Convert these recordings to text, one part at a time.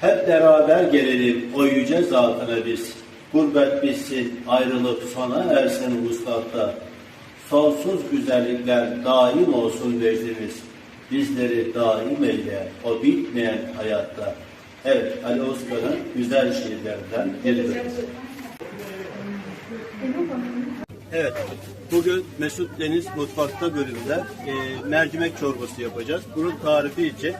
Hep beraber gelelim o yüce zatına biz. Gurbet bitsin, ayrılıp sona ersin vuslatta. Sonsuz güzellikler daim olsun vecdimiz. Bizleri daim eyle o bitmeyen hayatta. Evet, Ali Osman'ın güzel şiirlerinden biridir. Evet, bugün Mesut Deniz Mutfakta bölümünde e, mercimek çorbası yapacağız. Bunun tarifi için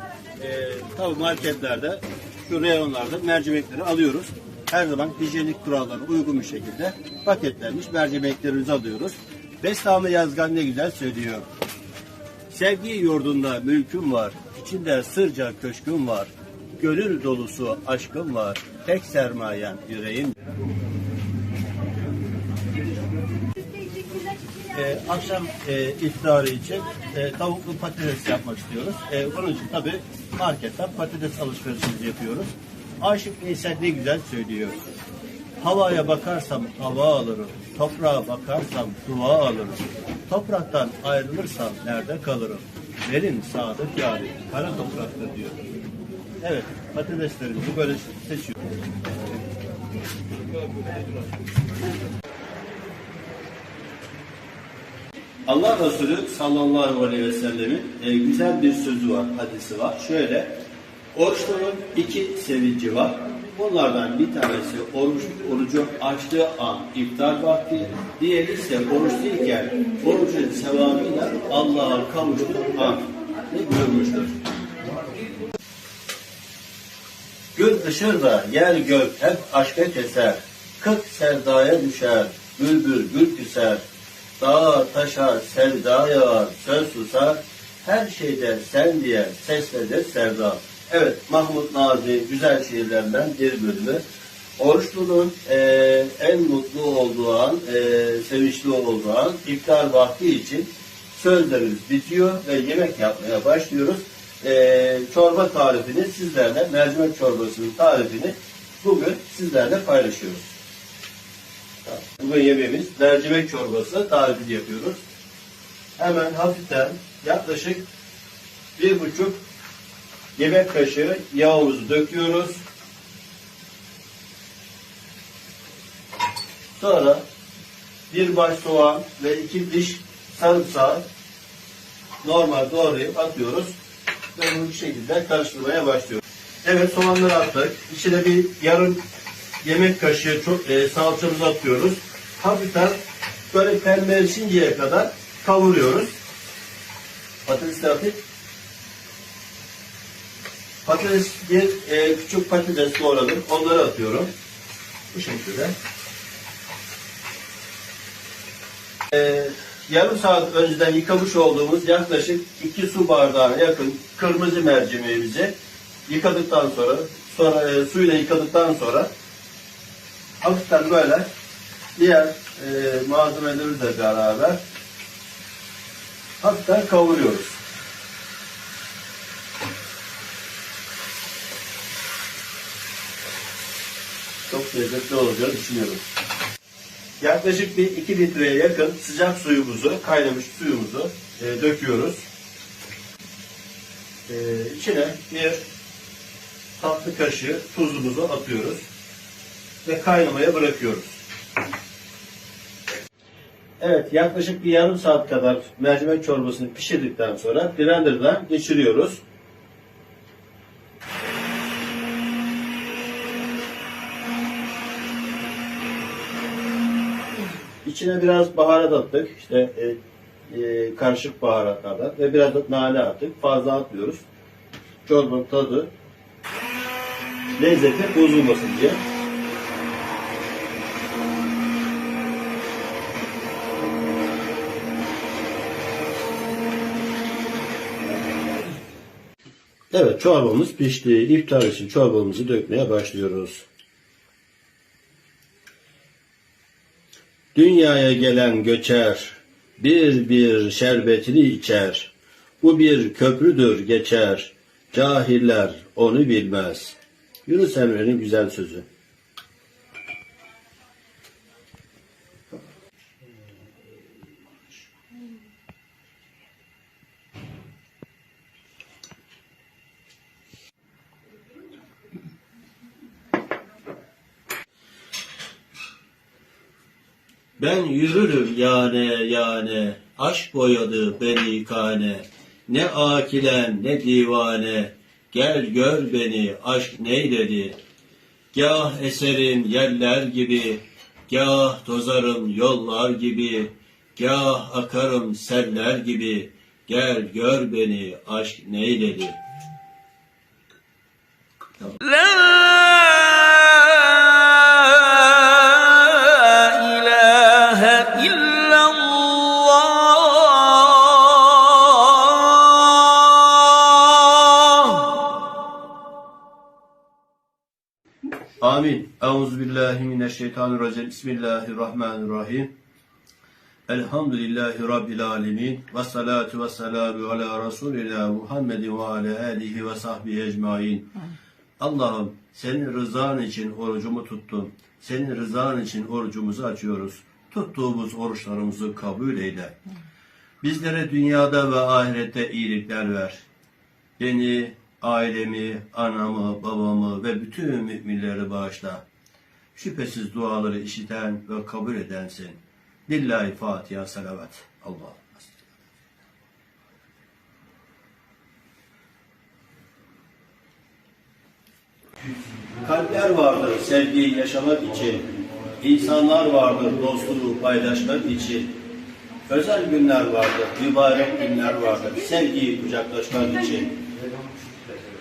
e, tabi marketlerde, şu reyonlarda mercimekleri alıyoruz. Her zaman hijyenik kurallara uygun bir şekilde paketlenmiş mercimeklerimizi alıyoruz. Bestami Yazgan ne güzel söylüyor. Sevgi yurdunda mülküm var, içinde sırca köşküm var. Gönül dolusu aşkım var, tek sermayen yüreğim. Ee, akşam e, iftarı için e, tavuklu patates yapmak istiyoruz. E, bunun için tabi marketten patates alışverişimizi yapıyoruz. Aşık Veysel ne güzel söylüyor. Havaya bakarsam hava alırım. Toprağa bakarsam dua alırım. Topraktan ayrılırsam nerede kalırım? Benim sadık yarim kara topraktır diyor. Evet patateslerimizi böyle seçiyoruz. Allah Resulü sallallahu aleyhi ve sellemin e, güzel bir sözü var, hadisi var. Şöyle, oruçların iki sevinci var. Bunlardan bir tanesi oruç, orucu açtığı an iftar vakti, diğeri ise oruç değilken orucun sevabıyla Allah'a kavuştuğu an ne buyurmuştur? Gül ışırda yer gök hep aşka keser. Kırk sevdaya düşer, bülbül gül küser. Dağa taşa sevda yağar, söz susar. Her şeyde sen diye seslenir sevda. Evet, Mahmut Nazi güzel şiirlerinden bir bölümü. Oruçlunun eee, en mutlu olduğu an, eee, sevinçli olduğu an iftar vakti için sözlerimiz bitiyor ve yemek yapmaya başlıyoruz. Eee, çorba tarifini sizlerle, mercimek çorbasının tarifini bugün sizlerle paylaşıyoruz. Bugün yemeğimiz mercimek çorbası tarifini yapıyoruz. Hemen hafiften yaklaşık bir buçuk yemek kaşığı yağımızı döküyoruz. Sonra bir baş soğan ve iki diş sarımsağı normal doğrayıp atıyoruz. Ve bunu bu şekilde karıştırmaya başlıyoruz. Evet soğanları attık. İçine bir yarım yemek kaşığı çok, e, salçamızı atıyoruz. Hafiften böyle pembeleşinceye kadar kavuruyoruz. Patates de attık. Patates bir e, küçük patates doğradım. Onları atıyorum. Bu şekilde. E, yarım saat önceden yıkamış olduğumuz yaklaşık 2 su bardağına yakın kırmızı mercimeğimizi yıkadıktan sonra sonra e, suyla yıkadıktan sonra hafiften böyle diğer e, malzemelerimizle beraber hafiften kavuruyoruz. Çok lezzetli olacağını düşünüyorum. Yaklaşık bir 2 litreye yakın sıcak suyumuzu, kaynamış suyumuzu e, döküyoruz. E, içine bir tatlı kaşığı tuzumuzu atıyoruz ve kaynamaya bırakıyoruz. Evet, yaklaşık bir yarım saat kadar mercimek çorbasını pişirdikten sonra blenderdan geçiriyoruz. İçine biraz baharat attık. İşte e, e, karışık baharatlardan ve biraz da nane attık. Fazla atmıyoruz. Çorbanın tadı lezzeti bozulmasın diye. Evet çorbamız pişti. İftar için çorbamızı dökmeye başlıyoruz. Dünyaya gelen göçer, bir bir şerbetini içer. Bu bir köprüdür geçer, cahiller onu bilmez. Yunus Emre'nin güzel sözü. Ben yürürüm yane yane, aşk boyadı beni kane. Ne akilen ne divane, gel gör beni aşk neyledi. Gah eserim yerler gibi, gah tozarım yollar gibi, gah akarım seller gibi. Gel gör beni aşk neyledi. لا Amin. Euzu billahi mineşşeytanirracim. Bismillahirrahmanirrahim. Elhamdülillahi Rabbil alemin. Ve salatu ve selamu ala Resulina Muhammedin ve ala alihi ve sahbihi ecmain. Allah'ım senin rızan için orucumu tuttum. Senin rızan için orucumuzu açıyoruz. Tuttuğumuz oruçlarımızı kabul eyle. Bizlere dünyada ve ahirette iyilikler ver. Beni, ailemi, anamı, babamı ve bütün müminleri bağışla. Şüphesiz duaları işiten ve kabul edensin. Lillahi Fatiha salavat. Allah. Kalpler vardır sevgiyi yaşamak için. İnsanlar vardır dostluğu paylaşmak için. Özel günler vardır, mübarek günler vardır sevgiyi kucaklaşmak için.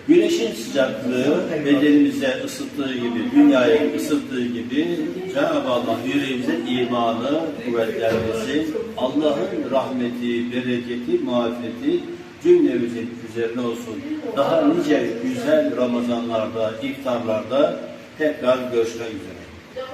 Güneşin sıcaklığı bedenimize ısıttığı gibi, dünyayı ısıttığı gibi Cenab-ı Allah yüreğimize imanı kuvvetlendirsin. Allah'ın rahmeti, bereketi, mağfireti cümlemizin üzerine olsun. Daha nice güzel Ramazanlarda, iftarlarda tekrar görüşmek üzere.